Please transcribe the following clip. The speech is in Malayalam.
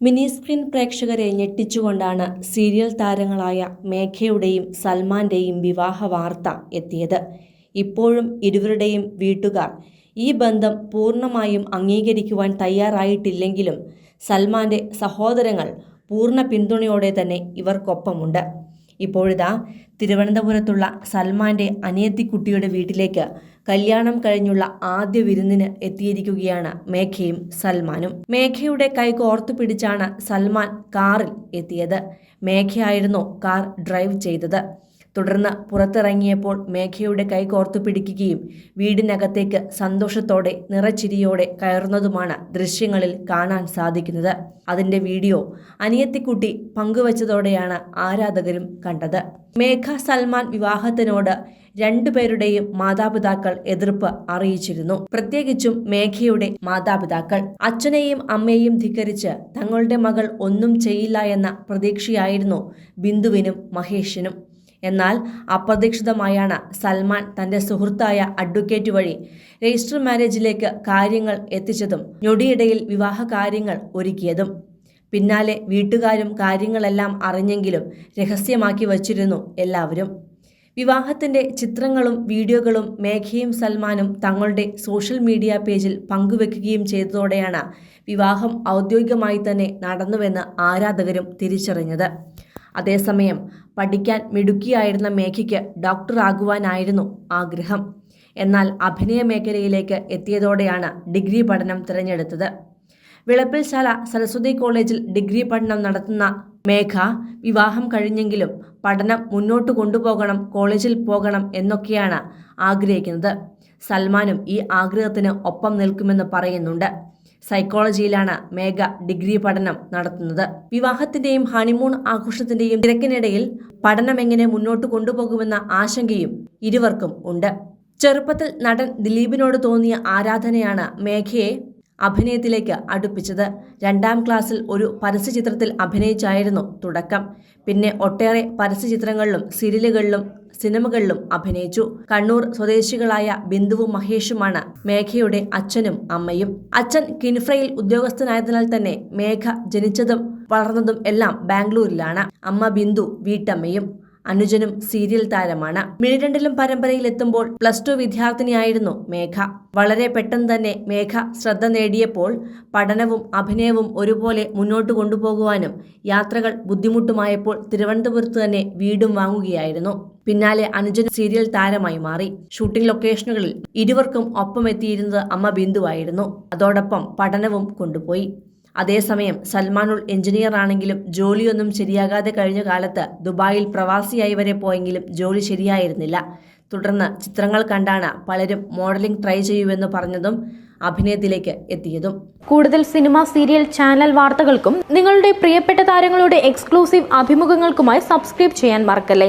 മിനി സ്ക്രീൻ പ്രേക്ഷകരെ ഞെട്ടിച്ചുകൊണ്ടാണ് സീരിയൽ താരങ്ങളായ മേഘയുടെയും സൽമാന്റെയും വിവാഹ വാർത്ത എത്തിയത്. ഇപ്പോഴും ഇരുവരുടെയും വീട്ടുകാർ ഈ ബന്ധം പൂർണമായും അംഗീകരിക്കുവാൻ തയ്യാറായിട്ടില്ലെങ്കിലും സൽമാന്റെ സഹോദരങ്ങൾ പൂർണ പിന്തുണയോടെ തന്നെ ഇവർക്കൊപ്പമുണ്ട്. ഇപ്പോഴിതാ തിരുവനന്തപുരത്തുള്ള സൽമാന്റെ അനിയത്തിക്കുട്ടിയുടെ വീട്ടിലേക്ക് കല്യാണം കഴിഞ്ഞുള്ള ആദ്യ വിരുന്നിന് എത്തിയിരിക്കുകയാണ് മേഘയും സൽമാനും. മേഘയുടെ കൈ കോർത്തു പിടിച്ചാണ് സൽമാൻ കാറിൽ എത്തിയത്. മേഘയായിരുന്നു കാർ ഡ്രൈവ് ചെയ്തത്. തുടർന്ന് പുറത്തിറങ്ങിയപ്പോൾ മേഘയുടെ കൈ കോർത്തു പിടിക്കുകയും വീടിനകത്തേക്ക് സന്തോഷത്തോടെ നിറച്ചിരിയോടെ കയറുന്നതുമാണ് ദൃശ്യങ്ങളിൽ കാണാൻ സാധിക്കുന്നത്. അതിന്റെ വീഡിയോ അനിയത്തിക്കുട്ടി പങ്കുവച്ചതോടെയാണ് ആരാധകരും കണ്ടത്. മേഘ സൽമാൻ വിവാഹത്തിനോട് രണ്ടുപേരുടെയും മാതാപിതാക്കൾ എതിർപ്പ് അറിയിച്ചിരുന്നു. പ്രത്യേകിച്ചും മേഘയുടെ മാതാപിതാക്കൾ. അച്ഛനെയും അമ്മയെയും ധിക്കരിച്ച് തങ്ങളുടെ മകൾ ഒന്നും ചെയ്യില്ല എന്ന പ്രതീക്ഷയായിരുന്നു ബിന്ദുവിനും മഹേഷിനും. എന്നാൽ അപ്രതീക്ഷിതമായാണ് സൽമാൻ തന്റെ സുഹൃത്തായ അഡ്വക്കേറ്റ് വഴി രജിസ്റ്റർ മാരേജിലേക്ക് കാര്യങ്ങൾ എത്തിച്ചതും ഞൊടിയിടയിൽ വിവാഹ കാര്യങ്ങൾ ഒരുക്കിയതും. പിന്നാലെ വീട്ടുകാരും കാര്യങ്ങളെല്ലാം അറിഞ്ഞെങ്കിലും രഹസ്യമാക്കി വച്ചിരുന്നു എല്ലാവരും. വിവാഹത്തിന്റെ ചിത്രങ്ങളും വീഡിയോകളും മേഘയും സൽമാനും തങ്ങളുടെ സോഷ്യൽ മീഡിയ പേജിൽ പങ്കുവെക്കുകയും ചെയ്തതോടെയാണ് വിവാഹം ഔദ്യോഗികമായി തന്നെ നടന്നുവെന്ന് ആരാധകരും തിരിച്ചറിഞ്ഞത്. അതേസമയം പഠിക്കാൻ മിടുക്കിയായിരുന്ന മേഘയ്ക്ക് ഡോക്ടറാകുവാനായിരുന്നു ആഗ്രഹം. എന്നാൽ അഭിനയ മേഖലയിലേക്ക് എത്തിയതോടെയാണ് ഡിഗ്രി പഠനം തിരഞ്ഞെടുത്തത്. വിളപ്പിൽശാല സരസ്വതി കോളേജിൽ ഡിഗ്രി പഠനം നടത്തുന്ന മേഘ വിവാഹം കഴിഞ്ഞെങ്കിലും പഠനം മുന്നോട്ട് കൊണ്ടുപോകണം കോളേജിൽ പോകണം എന്നൊക്കെയാണ് ആഗ്രഹിക്കുന്നത്. സൽമാനും ഈ ആഗ്രഹത്തിന് ഒപ്പം നിൽക്കുമെന്ന് പറയുന്നുണ്ട്. സൈക്കോളജിയിലാണ് മേഘ ഡിഗ്രി പഠനം നടത്തുന്നത്. വിവാഹത്തിന്റെയും ഹണിമൂൺ ആഘോഷത്തിന്റെയും തിരക്കിനിടയിൽ പഠനം എങ്ങനെ മുന്നോട്ട് കൊണ്ടുപോകുമെന്ന ആശങ്കയും ഇരുവർക്കും ഉണ്ട്. ചെറുപ്പത്തിൽ നടൻ ദിലീപിനോട് തോന്നിയ ആരാധനയാണ് മേഘയെ അഭിനയത്തിലേക്ക് അടുപ്പിച്ചത്. രണ്ടാം ക്ലാസ്സിൽ ഒരു പരസ്യചിത്രത്തിൽ അഭിനയിച്ചായിരുന്നു തുടക്കം. പിന്നെ ഒട്ടേറെ പരസ്യചിത്രങ്ങളിലും സീരിയലുകളിലും സിനിമകളിലും അഭിനയിച്ചു. കണ്ണൂർ സ്വദേശികളായ ബിന്ദുവും മഹേഷുമാണ് മേഘയുടെ അച്ഛനും അമ്മയും. അച്ഛൻ കിൻഫ്രയിൽ ഉദ്യോഗസ്ഥനായതിനാൽ തന്നെ മേഘ ജനിച്ചതും വളർന്നതും എല്ലാം ബാംഗ്ലൂരിലാണ്. അമ്മ ബിന്ദു വീട്ടമ്മയും. അനുജനും സീരിയൽ താരമാണ്. മിനിരണ്ടിലും പരമ്പരയിൽ എത്തുമ്പോൾ പ്ലസ് ടു വിദ്യാർത്ഥിനിയായിരുന്നു മേഘ. വളരെ പെട്ടെന്ന് തന്നെ മേഘ ശ്രദ്ധ നേടിയപ്പോൾ പഠനവും അഭിനയവും ഒരുപോലെ മുന്നോട്ട് കൊണ്ടുപോകുവാനും യാത്രകൾ ബുദ്ധിമുട്ടുമായപ്പോൾ തിരുവനന്തപുരത്ത് തന്നെ വീടും വാങ്ങുകയായിരുന്നു. പിന്നാലെ അനുജൻ സീരിയൽ താരമായി മാറി. ഷൂട്ടിംഗ് ലൊക്കേഷനുകളിൽ ഇരുവർക്കും ഒപ്പം എത്തിയിരുന്നത് അമ്മ ബിന്ദുവായിരുന്നു. അതോടൊപ്പം പഠനവും കൊണ്ടുപോയി. അതേസമയം സൽമാനുൾ എഞ്ചിനീയർ ആണെങ്കിലും ജോലിയൊന്നും ശരിയാകാതെ കഴിഞ്ഞ കാലത്ത് ദുബായിൽ പ്രവാസിയായി വരെ പോയെങ്കിലും ജോലി ശരിയായിരുന്നില്ല. തുടർന്ന് ചിത്രങ്ങൾ കണ്ടാണ് പലരും മോഡലിംഗ് ട്രൈ ചെയ്യുമെന്ന് പറഞ്ഞതും അഭിനയത്തിലേക്ക് എത്തിയതും. കൂടുതൽ സിനിമ സീരിയൽ ചാനൽ വാർത്തകൾക്കും നിങ്ങളുടെ പ്രിയപ്പെട്ട താരങ്ങളുടെ എക്സ്ക്ലൂസീവ് അഭിമുഖങ്ങൾക്കുമായി സബ്സ്ക്രൈബ് ചെയ്യാൻ മറക്കല്ലേ?